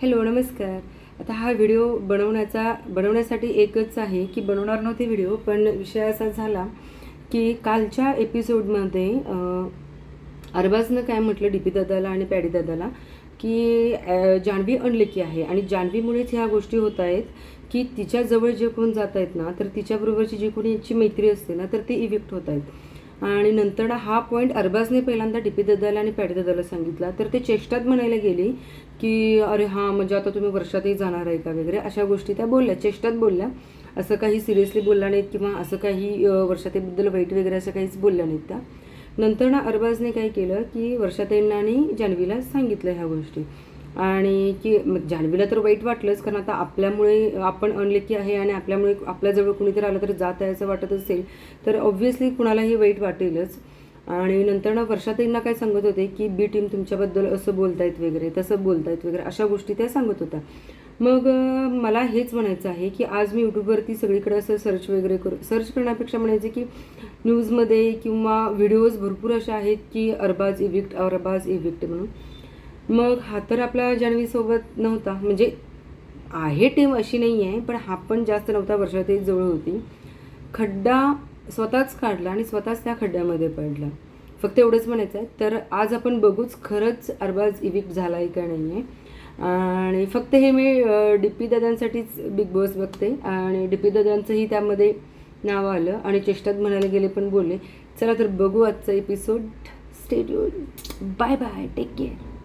Hello नमस्कार. आता हा व्हिडिओ बनवण्याचा बनवण्यासाठी एकच आहे की बनवणार नव्हते व्हिडिओ पण विषय असा झाला की कालच्या एपिसोडमध्ये अरबाजनं काय म्हटलं डी पी दादाला आणि पॅडी दादाला की जान्हवी अनलेकी आहे. आणि जान्हवीमुळेच ह्या गोष्टी होत आहेत की तिच्याजवळ जे कोण जात आहेत ना तर तिच्याबरोबरची जी कोणी याची मैत्री असते ना तर ती इफेक्ट होत आहेत. आणि नंतर हा पॉईंट अरबाजने पहिल्यांदा डीपी दादाला आणि पॅडी दादाला सांगितला. तर ते चेष्टात म्हणायला गेली की अरे हां म्हणजे आता तुम्ही वर्षातही जाणार आहे का? वगैरे अशा गोष्टी त्या बोलल्या चेष्टात बोलल्या. असं काही सिरियसली बोलल्या नाहीत किंवा असं काही वर्षातेबद्दल वाईट वगैरे असं काहीच बोलल्या नाहीत त्या. नंतर ना अरबाजने काय केलं की वर्षाताईंना आणि जान्हवीला सांगितलं ह्या गोष्टी. आणि की जान्हवीला तर वाईट वाटलंच कारण आता आपल्यामुळे आपण अनलेकी आहे आणि आपल्यामुळे आपल्याजवळ कुणीतरी आलं तर जात आहे असं वाटत असेल तर ऑब्व्हियसली कुणालाही वाईट वाटेलच. आणि नंतर ना वर्षाताईंना काय सांगत होते की बी टीम तुमच्याबद्दल असं बोलतायत वगैरे तसं बोलतायत वगैरे अशा गोष्टी त्या सांगत होत्या. मग मला हेच म्हणायचं आहे की आज मी यूट्यूबवरती सगळीकडे असं सर्च वगैरे करू सर्च करण्यापेक्षा म्हणायचं की न्यूजमध्ये किंवा व्हिडिओज भरपूर अशा आहेत की अरबाज इव्हिक्ट अरबाज इव्हिक्ट म्हणून. मग हा तर आपला जान्हवीसोबत नव्हता. म्हणजे आहे टीम अशी नाही आहे पण हा पण जास्त नव्हता. वर्षातही जवळ होती. खड्डा स्वतःच काढला आणि स्वतःच त्या खड्ड्यामध्ये पडला. फक्त एवढंच म्हणायचं आहे तर आज आपण बघूच खरंच अरबाज इव्हिक्ट झाला आहे का नाही आहे आणि फक्त हे मी डी पी दादांसाठीच बिग बॉस बघते. आणि डी पी दादांचंही त्यामध्ये नाव आलं. आणि चेष्टात म्हणायला गेले पण बोलले. चला तर बघू आजचा एपिसोड स्टेडिओ बाय बाय टेक केअर